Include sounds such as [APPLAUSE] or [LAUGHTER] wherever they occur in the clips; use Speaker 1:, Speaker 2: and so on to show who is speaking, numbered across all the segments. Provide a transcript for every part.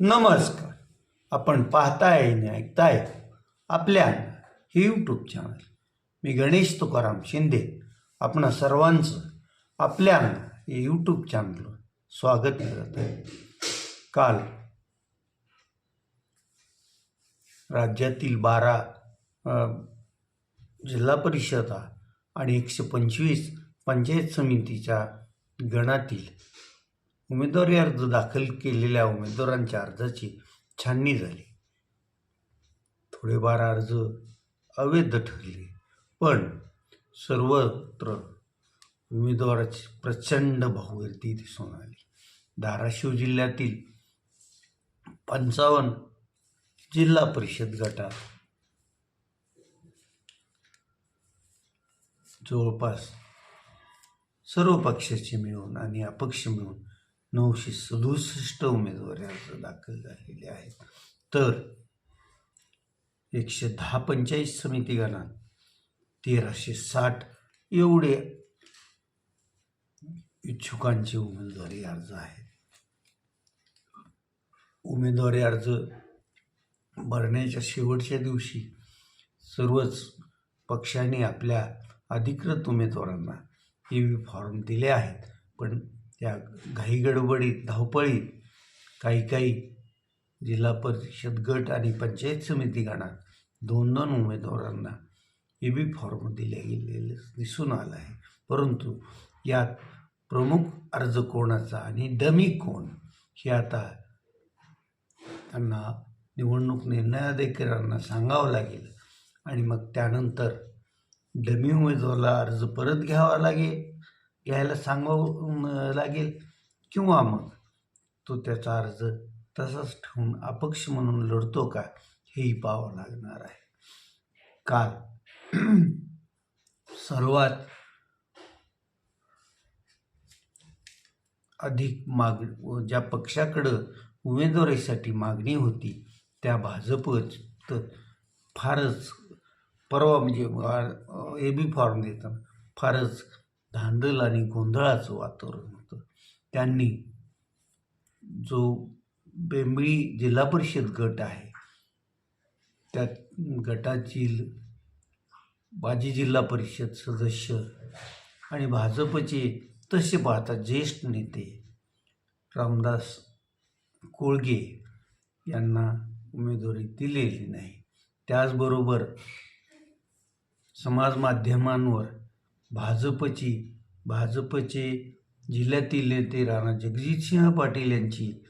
Speaker 1: नमस्कार. आपण पाहताय आणि ऐकताय आपल्या हे यूट्यूब चॅनल मी गणेश तुकाराम शिंदे. आपण सर्वांचं आपल्या हे यूट्यूब चॅनलवर स्वागत करत आहे. काल राज्यातील बारा जिल्हा परिषदा आणि एकशे पंचवीस पंचायत समितीच्या गणातील उमेदवारी अर्ज दाखल केलेल्या उमेदवारांच्या अर्जाची छाननी झाली. थोडेफार अर्ज अवैध ठरले पण सर्वत्र उमेदवाराची प्रचंड भाऊगर्दी दिसून आली. धाराशिव जिल्ह्यातील पंचावन्न जिल्हा परिषद गटात जवळपास सर्व पक्षाचे मिळून आणि अपक्ष मिळून नऊशे सदुसष्ट उमेदवारी अर्ज दाखल झालेले आहेत. तर एकशे दहा पंचायत समिती गणात तेराशे साठ एवढे इच्छुकांचे उमेदवारी अर्ज आहेत. उमेदवारी अर्ज भरण्याच्या शेवटच्या दिवशी सर्वच पक्षांनी आपल्या अधिकृत उमेदवारांना ई व्ही फॉर्म दिले आहेत. पण त्या घाईगडबडीत धावपळीत काही काही जिल्हा परिषद गट आणि पंचायत समिती गणात दोन दोन उमेदवारांना ए बी फॉर्म दिले गेलेले दिसून आलं आहे. परंतु यात प्रमुख अर्ज कोणाचा आणि डमी कोण हे आता त्यांना निवडणूक निर्णय अधिकाऱ्यांना सांगावं लागेल आणि मग त्यानंतर डमी उमेदवाराला अर्ज परत घ्यावा लागेल. यायला सांगावं लागेल. किंवा मग तो त्याचा अर्ज तसाच ठेवून अपक्ष म्हणून लढतो का हेही पाहावं लागणार आहे. काल [CLEARS THROAT] सर्वात अधिक माग ज्या पक्षाकडं उमेदवारीसाठी मागणी होती त्या भाजपच. तर फारच परवा म्हणजे ए बी फॉर्म देताना फारच धांदल आणि गोंधळाचं वातावरण होतं. त्यांनी जो बेंबळी जिल्हा परिषद गट आहे त्या गटातील बाजी जिल्हा परिषद सदस्य आणि भाजपचे तसे पाहता ज्येष्ठ नेते रामदास कोळगे यांना उमेदवारी दिलेली नाही. त्याचबरोबर समाज माध्यमांवर भाजपची भाजपचे जिल्ह्यातील नेते राणा जगजितसिंह पाटील यांची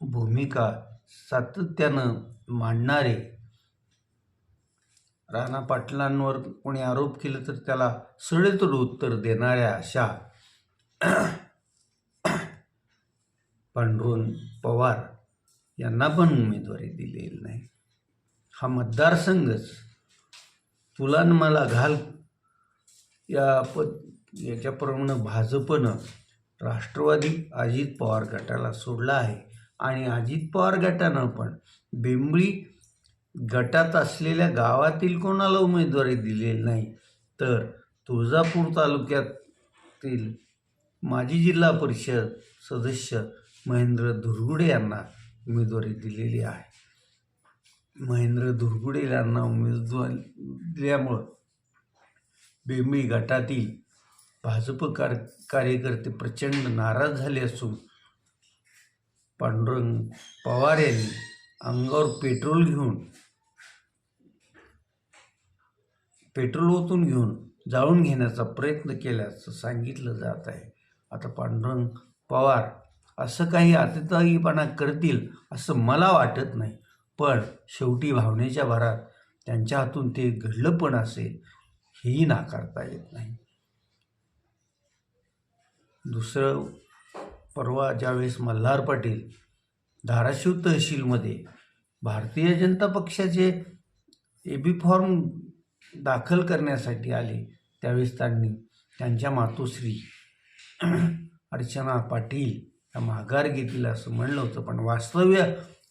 Speaker 1: भूमिका सातत्यानं मांडणारे राणा पाटलांवर कोणी आरोप केला तर त्याला सडेतोड उत्तर देणाऱ्या अशा पांडुरंग पवार यांना पण उमेदवारी दिलेली नाही. हा मतदारसंघच तुला न मला घाल या प याच्याप्रमाणे भाजपनं राष्ट्रवादी अजित पवार गटाला सोडला आहे. आणि अजित पवार गटानं पण बेंबळी गटात असलेल्या गावातील कोणाला उमेदवारी दिलेली नाही तर तुळजापूर तालुक्यातील माजी जिल्हा परिषद सदस्य महेंद्र धुरगुडे यांना उमेदवारी दिलेली आहे. महेंद्र धुरगुडे यांना उमेदवारी दिल्यामुळं बेंबळी गटातील भाजप कार कार्यकर्ते प्रचंड नाराज झाले असून पांडुरंग पवार यांनी अंगावर पेट्रोल घेऊन पेट्रोल ओतून घेऊन जाळून घेण्याचा प्रयत्न केल्याचं सांगितलं जात आहे. आता पांडुरंग पवार असं काही आतताईपणा करतील असं मला वाटत नाही. पण शेवटी भावनेच्या भरात त्यांच्या हातून ते घडलं पण असेल. हेही नाकारता येत नाही. दुसरं परवा ज्यावेळेस मल्हार पाटील धाराशिव तहसीलमध्ये भारतीय जनता पक्षाचे ए बी फॉर्म दाखल करण्यासाठी आले त्यावेळेस त्यांनी त्यांच्या मातोश्री अर्चना पाटील या माघार घेतील असं म्हणलं होतं. पण वास्तव्य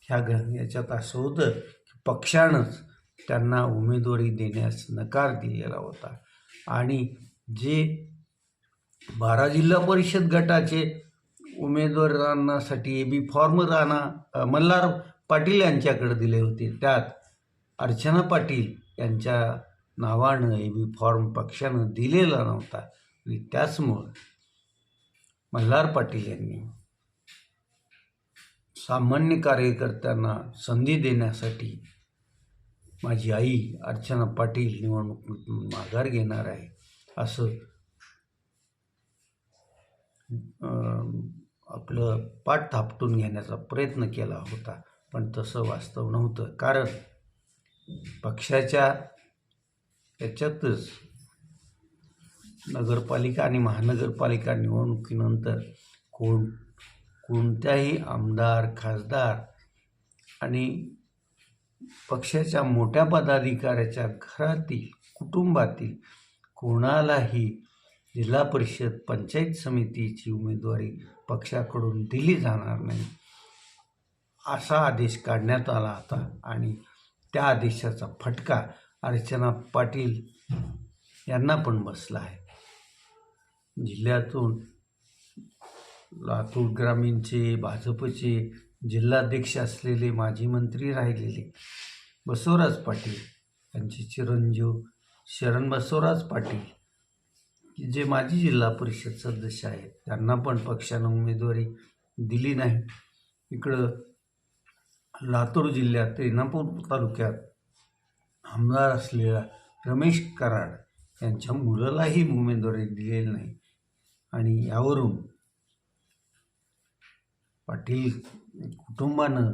Speaker 1: ह्या ग याच्यात असं होतं की पक्षानंच त्यांना उमेदवारी देण्यास नकार दिलेला होता. आणि जे बारा जिल्हा परिषद गटाचे उमेदवारांसाठी A B form Rana Malhar Patil यांच्याकडे दिले होते. त्यात अर्चना पाटील यांच्या नावानं ए बी फॉर्म पक्षानं दिलेला नव्हता. आणि त्याचमुळं मल्हार पाटील यांनी सामान्य कार्यकर्त्यांना संधी देण्यासाठी माझी आई अर्चना पाटील निवडणूक माघार घेणार आहे असं आपलं पाठ थापटून घेण्याचा प्रयत्न केला होता पण तसं वास्तव नव्हतं. कारण पक्षाच्या याच्यातच नगरपालिका आणि महानगरपालिका निवडणुकीनंतर कोण कोणत्याही आमदार खासदार आणि पक्षाच्या मोठ्या पदाधिकाऱ्याच्या घरातील कुटुंबातील कोणालाही जिल्हा परिषद पंचायत समितीची उमेदवारी पक्षाकडून दिली जाणार नाही असा आदेश काढण्यात आला होता आणि त्या आदेशाचा फटका अर्चना पाटील यांना पण बसला आहे. जिल्ह्यातून लातूर ग्रामीणचे भाजपचे जिल्हाध्यक्ष असलेले माजी मंत्री राहिलेले बसवराज पाटील यांचे चिरंजीव शरण बसवराज पाटील की जे माजी जिल्हा परिषद सदस्य आहेत त्यांना पण पक्षानं उमेदवारी दिली नाही. इकडं लातूर जिल्ह्यात रेणापूर तालुक्यात आमदार असलेला रमेश कराड यांच्या मुलालाही उमेदवारी दिलेली नाही. आणि यावरून पाटील कुटुंबानं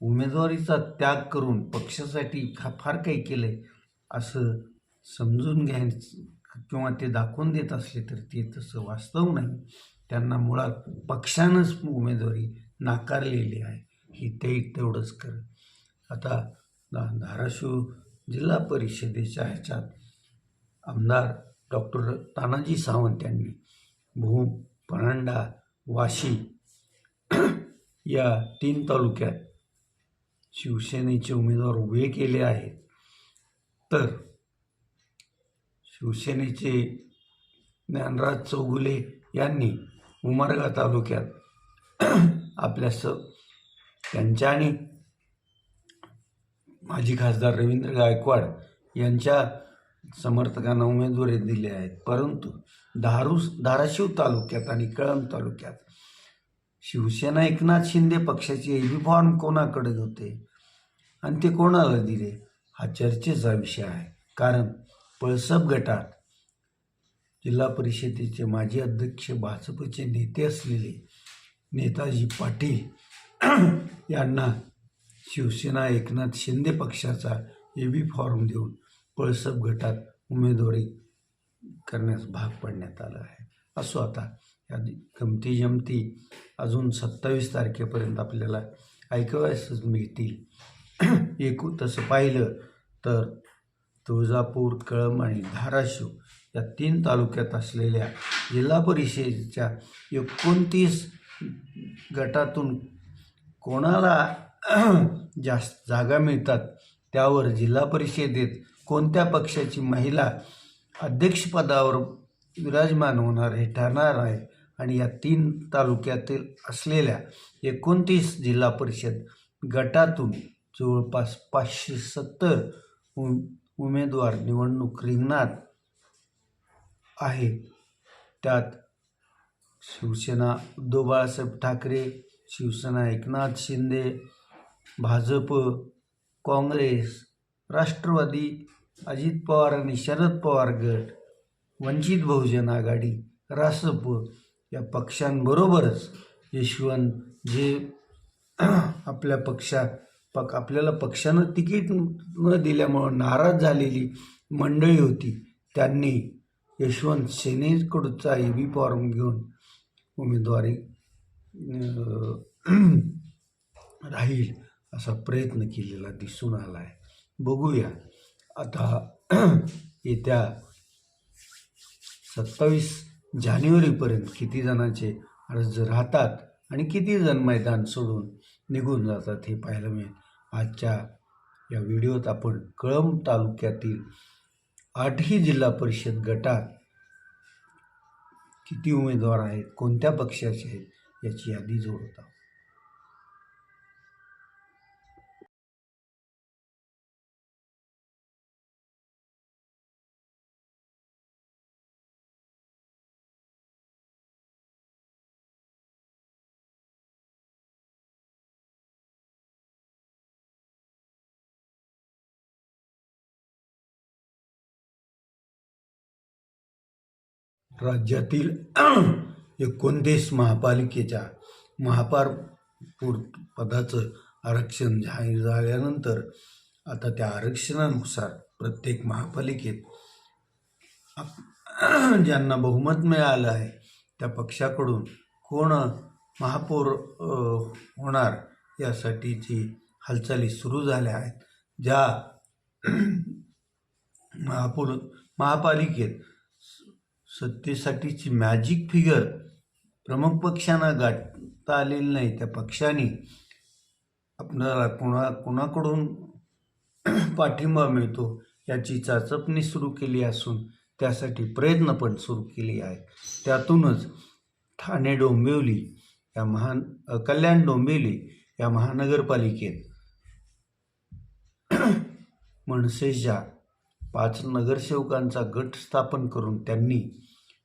Speaker 1: उमेदवारीचा त्याग करून पक्षासाठी खा फार काही केलं आहे असं समजून घ्यायचं किंवा ते दाखवून देत असले तर ते तसं वास्तव नाही. त्यांना मुळात पक्षानंच उमेदवारी नाकारलेली आहे ही ते तेवढंच कर आता धाराशिव जिल्हा परिषदेच्या ह्याच्यात आमदार डॉक्टर तानाजी सावंत यांनी भूम परांडा वाशी या तीन तालुक्यात शिवसेनेचे उमेदवार उभे केले आहेत. तर शिवसेनेचे ज्ञानराज चौगुले यांनी उमरगा तालुक्यात आपल्या स त्यांच्या आणि माजी खासदार रवींद्र गायकवाड यांच्या समर्थकांना उमेदवारी दिले आहेत. परंतु धारू धाराशिव तालुक्यात आणि कळंब तालुक्यात शिवसेना एकनाथ शिंदे पक्षाचे ए फॉर्म कोणाकडे होते? आणि ते कोणाला दिले? हा चर्चेचा विषय आहे. कारण पळसप गटात जिल्हा परिषदेचे माजी अध्यक्ष भाजपचे नेते असलेले नेताजी पाटील [CLEARS THROAT] यांना शिवसेना एकनाथ शिंदे पक्षाचा ए बी फॉर्म देऊन पळसप गटात उमेदवारी करण्यास भाग पाडण्यात आलं आहे. असो आता या गमती जमती. अजून सत्तावीस तारखेपर्यंत आपल्याला ऐकवायसच मिळतील. एकू तसं पाहिलं तर तुळजापूर कळंब आणि धाराशिव या तीन तालुक्यात असलेल्या जिल्हा परिषदेच्या एकोणतीस गटातून कोणाला जास्त जागा मिळतात त्यावर जिल्हा परिषदेत कोणत्या पक्षाची महिला अध्यक्षपदावर विराजमान होणार हे ठरणार आहे. आणि या तीन तालुक्यातील असलेल्या एकोणतीस जिल्हा परिषद गटातून जवळपास पाचशे सत्तर उम उमेदवार निवडणूक रिंगणात आहे त्यात शिवसेना उद्धव बाळासाहेब ठाकरे शिवसेना एकनाथ शिंदे भाजप काँग्रेस राष्ट्रवादी अजित पवार आणि शरद पवार गट वंचित बहुजन आघाडी रासप या पक्षांबरोबरच यशवंत जे [CLEARS THROAT] आपल्या पक्षा पक आपल्याला पक्षानं तिकीट न दिल्यामुळं नाराज झालेली मंडळी होती त्यांनी यशवंत सेनेकडचा ए बी फॉर्म घेऊन उमेदवारी [CLEARS THROAT] राहील असा प्रयत्न केलेला दिसून आला आहे बघूया. आता [CLEARS THROAT] येत्या सत्तावीस जानेवारीपर्यंत किती जणांचे अर्ज राहतात आणि किती जण मैदान सोडून निघून जातात हे पाहायला मिळेल. आजच्या या व्हिडिओत आपण कळंब तालुक्यातील आठही जिल्हा परिषद गटात किती उमेदवार आहेत कोणत्या पक्षाचे आहेत याची यादी जोडत आहोत. राज्यातील [CLEARS THROAT] एकोणतीस महापालिकेच्या महापारपूर पदाचं आरक्षण जाहीर झाल्यानंतर आता त्या आरक्षणानुसार प्रत्येक महापालिकेत [CLEARS THROAT] ज्यांना बहुमत मिळालं आहे त्या पक्षाकडून कोण महापौर होणार यासाठीची हालचाली सुरू झाल्या आहेत ज्या [CLEARS THROAT] महापौर महापालिकेत सत्तेसाठीची मॅजिक फिगर प्रमुख पक्षांना गाठता आलेली नाही. त्या पक्षाने आपल्याला कोणा कोणाकडून [CLEARS THROAT] पाठिंबा मिळतो याची चाचपणी सुरू केली असून त्यासाठी प्रयत्न पण सुरू केले आहे त्यातूनच ठाणे डोंबिवली या महान कल्याण डोंबिवली या महानगरपालिकेत [CLEARS THROAT] मनसेच्या पाच नगरसेवकांचा गट स्थापन करून त्यांनी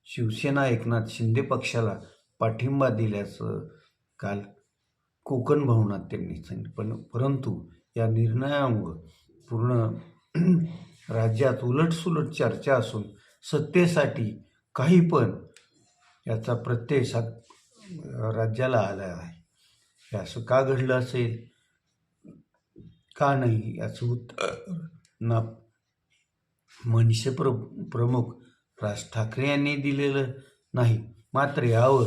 Speaker 1: शिवसेना एकनाथ शिंदे पक्षाला पाठिंबा दिल्याचं काल कोकण भवनात त्यांनी सांगितलं. पण परंतु या निर्णयामुळं पूर्ण [CLEARS THROAT] राज्यात उलटसुलट चर्चा असून सत्तेसाठी काही पण याचा प्रत्यय सा राज्याला आला आहे. हे असं का घडलं असेल? का नाही याचं उत्तर? ना मनसे प्र प्रमुख राज ठाकरे यांनी दिलेलं नाही मात्र यावर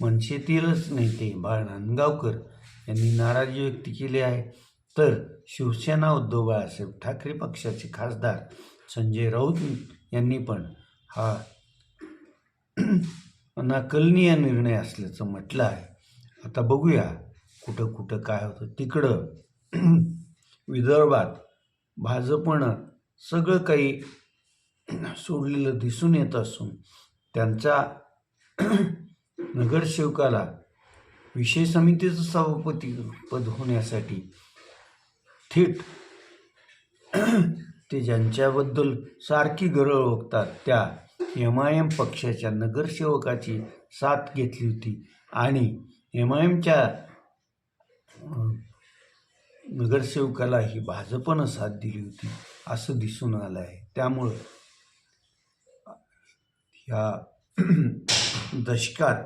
Speaker 1: मनसेतीलच नेते बाळ नांदगावकर यांनी नाराजी व्यक्त केली आहे. तर शिवसेना उद्धव बाळासाहेब ठाकरे पक्षाचे खासदार संजय राऊत यांनी पण हा अनाकलनीय निर्णय असल्याचं म्हटलं आहे. आता बघूया कुठं कुठं काय होतं. तिकडं विदर्भात भाजपनं सगळं काही सोडलेलं दिसून येत असून त्यांचा [CLEARS THROAT] नगरसेवकाला विषय समितीचं सभापती पद होण्यासाठी थेट [CLEARS THROAT] ते ज्यांच्याबद्दल सारखी गरळ ओकतात त्या एम आय एम पक्षाच्या नगरसेवकाची साथ घेतली होती आणि एम आय एमच्या नगरसेवकाला ही भाजपनं साथ दिली होती असं दिसून आलं आहे. त्यामुळं ह्या [CLEARS THROAT] दशकात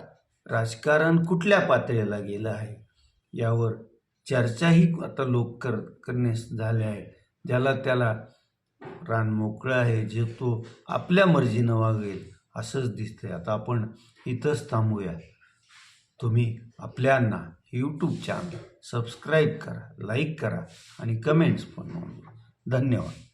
Speaker 1: राजकारण कुठल्या पातळीला गेलं आहे? यावर चर्चाही आता लोक कर करण्यास झाल्या आहे ज्याला त्याला रान मोकळं आहे जे तो आपल्या मर्जीनं वागेल असंच दिसतंय. आता आपण इथंच थांबूया. तुम्ही आपल्यांना यूट्यूब चॅनल सबस्क्राईब करा लाईक करा आणि कमेंट्स पण नोंदवा. धन्यवाद.